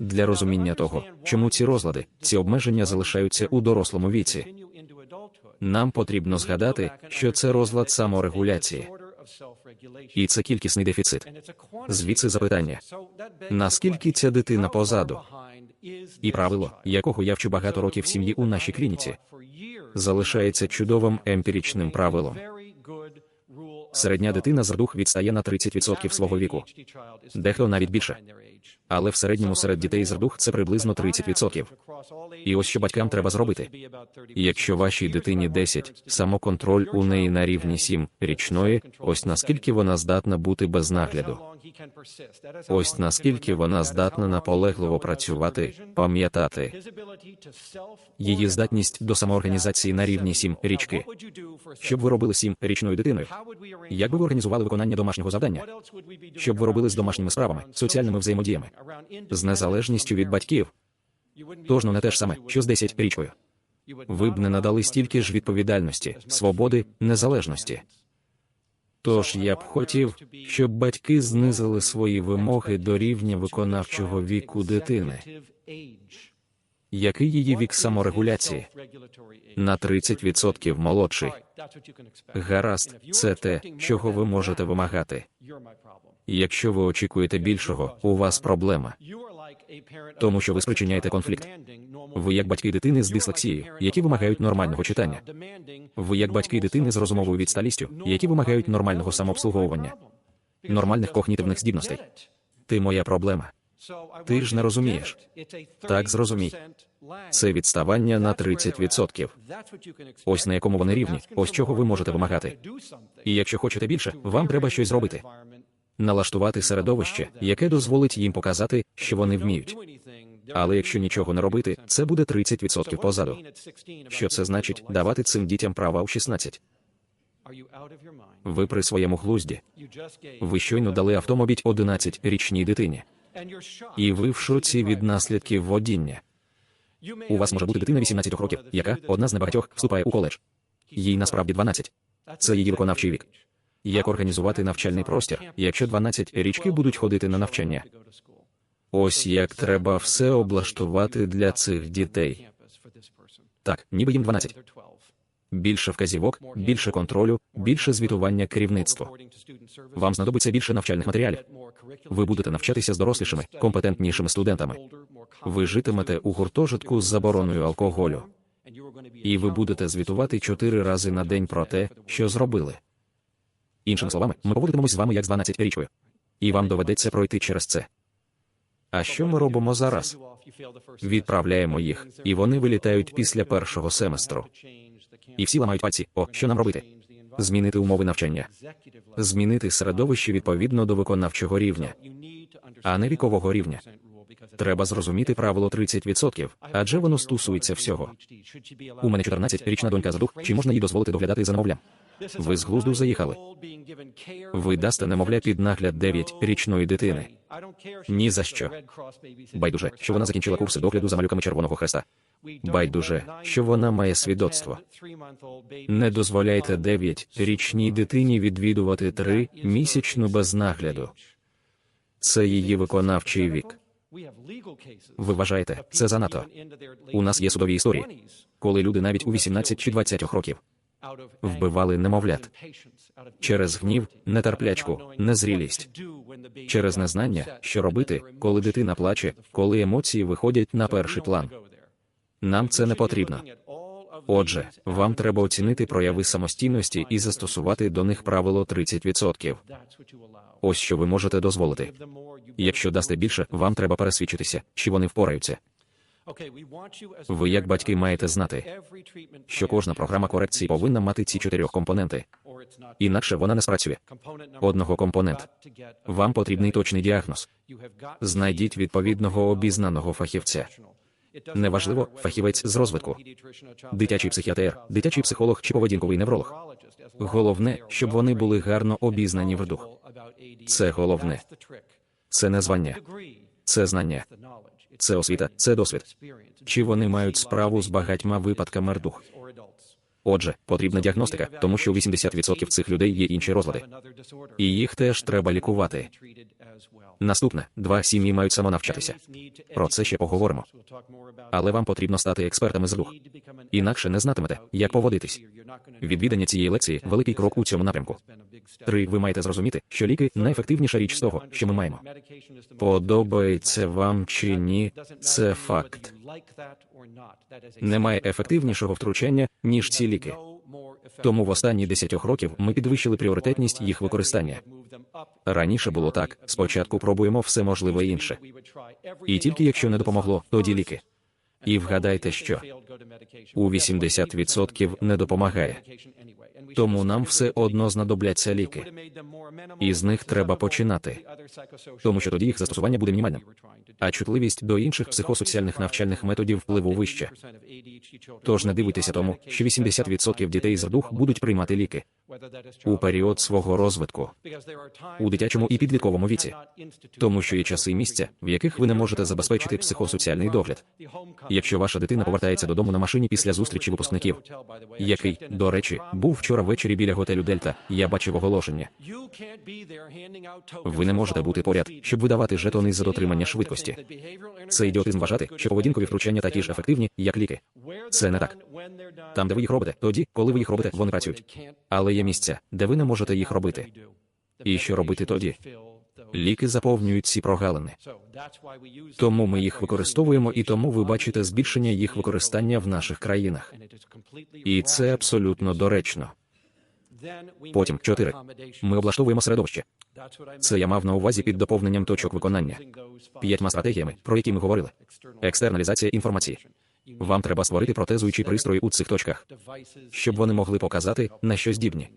Для розуміння того, чому ці розлади, ці обмеження залишаються у дорослому віці, нам потрібно згадати, що це розлад саморегуляції, і це кількісний дефіцит. Звідси запитання: наскільки ця дитина позаду? І правило, якого я вчу багато років сім'ї у нашій клініці, залишається чудовим емпіричним правилом. Середня дитина з РДУХ відстає на 30% свого віку, дехто навіть більше. Але в середньому серед дітей з РДУХ це приблизно 30%. І ось що батькам треба зробити. Якщо вашій дитині 10, самоконтроль у неї на рівні 7 річної, ось наскільки вона здатна бути без нагляду. Ось наскільки вона здатна наполегливо працювати, пам'ятати. Її здатність до самоорганізації на рівні 7 річки. Що б ви робили 7 річною дитиною? Як би ви організували виконання домашнього завдання? Що б ви робили з домашніми справами, соціальними взаємодіями, з незалежністю від батьків? Тож ну не те ж саме, що з 10 річкою. Ви б не надали стільки ж відповідальності, свободи, незалежності. Тож я б хотів, щоб батьки знизили свої вимоги до рівня виконавчого віку дитини. Який її вік саморегуляції? На 30% молодший. Гаразд, це те, чого ви можете вимагати. Якщо ви очікуєте більшого, у вас проблема. Тому що ви спричиняєте конфлікт. Ви як батьки дитини з дислексією, які вимагають нормального читання. Ви як батьки дитини з розумовою відсталістю, які вимагають нормального самообслуговування, нормальних когнітивних здібностей. Ти моя проблема. Ти ж не розумієш. Так зрозумій. Це відставання на 30%. Ось на якому вони рівні, ось чого ви можете вимагати. І якщо хочете більше, вам треба щось зробити. Налаштувати середовище, яке дозволить їм показати, що вони вміють. Але якщо нічого не робити, це буде 30% позаду. Що це значить давати цим дітям права у 16? Ви при своєму глузді. Ви щойно дали автомобіль 11-річній дитині. І ви в шоці від наслідків водіння. У вас може бути дитина 18 років, яка одна з небагатьох вступає у коледж. Їй насправді 12. Це її виконавчий вік. Як організувати навчальний простір, якщо 12 річки будуть ходити на навчання? Ось як треба все облаштувати для цих дітей. Так, ніби їм 12. Більше вказівок, більше контролю, більше звітування керівництву. Вам знадобиться більше навчальних матеріалів. Ви будете навчатися з дорослішими, компетентнішими студентами. Ви житимете у гуртожитку з забороною алкоголю. І ви будете звітувати чотири рази на день про те, що зробили. Іншими словами, ми поводитимемось з вами як з 12-річкою. І вам доведеться пройти через це. А що ми робимо зараз? Відправляємо їх, і вони вилітають після першого семестру. І всі ламають пальці. О, що нам робити? Змінити умови навчання, змінити середовище відповідно до виконавчого рівня, а не вікового рівня. Треба зрозуміти правило 30%, адже воно стосується всього. У мене 14-річна донька за дух, чи можна їй дозволити доглядати за немовлям? Ви з глузду заїхали. Ви дасте немовля під нагляд 9-річної дитини. Ні за що. Байдуже, що вона закінчила курси догляду за малюками Червоного Хреста. Байдуже, що вона має свідоцтво. Не дозволяйте 9-річній дитині відвідувати 3 місячну без нагляду. Це її виконавчий вік. Ви вважаєте, це занадто. У нас є судові історії, коли люди навіть у 18 чи 20 років вбивали немовлят через гнів, нетерплячку, незрілість, через незнання, що робити, коли дитина плаче, коли емоції виходять на перший план. Нам це не потрібно. Отже, вам треба оцінити прояви самостійності і застосувати до них правило 30%. Ось що ви можете дозволити. Якщо дасте більше, вам треба пересвідчитися, чи вони впораються. Ви, як батьки, маєте знати, що кожна програма корекції повинна мати ці чотирьох компоненти. Інакше вона не спрацює. Одного компонент. Вам потрібний точний діагноз. Знайдіть відповідного обізнаного фахівця. Неважливо, фахівець з розвитку, дитячий психіатр, дитячий психолог чи поведінковий невролог. Головне, щоб вони були гарно обізнані в дух. Це головне. Це не звання, це знання, це освіта, це досвід. Чи вони мають справу з багатьма випадками рдух? Отже, потрібна діагностика, тому що у 80% цих людей є інші розлади. І їх теж треба лікувати. Наступне два сім'ї мають самонавчатися. Про це ще поговоримо. Але вам потрібно стати експертами з рух. Інакше не знатимете, як поводитись. Відвідання цієї лекції великий крок у цьому напрямку. Три, ви маєте зрозуміти, що ліки найефективніша річ з того, що ми маємо. Подобається вам чи ні, це факт. Немає ефективнішого втручання, ніж ці ліки. Тому в останні 10 років ми підвищили пріоритетність їх використання. Раніше було так: спочатку пробуємо все можливе інше. І тільки якщо не допомогло, тоді ліки. І вгадайте, що у 80% не допомагає. Тому нам все одно знадобляться ліки. І з них треба починати, тому що тоді їх застосування буде мінімальним. А чутливість до інших психосоціальних навчальних методів впливу вище. Тож не дивуйтеся тому, що 80% дітей з РДУХ будуть приймати ліки у період свого розвитку у дитячому і підлітковому віці, тому що є часи і місця, в яких ви не можете забезпечити психосоціальний догляд. Якщо ваша дитина повертається додому на машині після зустрічі випускників, який, до речі, був вчора ввечері біля готелю Дельта, я бачив оголошення. Ви не можете бути поряд, щоб видавати жетони за дотримання швидкості. Це ідіотизм вважати, що поведінкові втручання такі ж ефективні, як ліки. Це не так. Там, де ви їх робите, тоді, коли ви їх робите, вони працюють. Але є місця, де ви не можете їх робити. І що робити тоді? Ліки заповнюють ці прогалини. Тому ми їх використовуємо, і тому ви бачите збільшення їх використання в наших країнах. І це абсолютно доречно. Потім чотири. Ми облаштовуємо середовище. Це я мав на увазі під доповненням точок виконання. П'ятьма стратегіями, про які ми говорили. Екстерналізація інформації. Вам треба створити протезуючі пристрої у цих точках, щоб вони могли показати, на що здібні.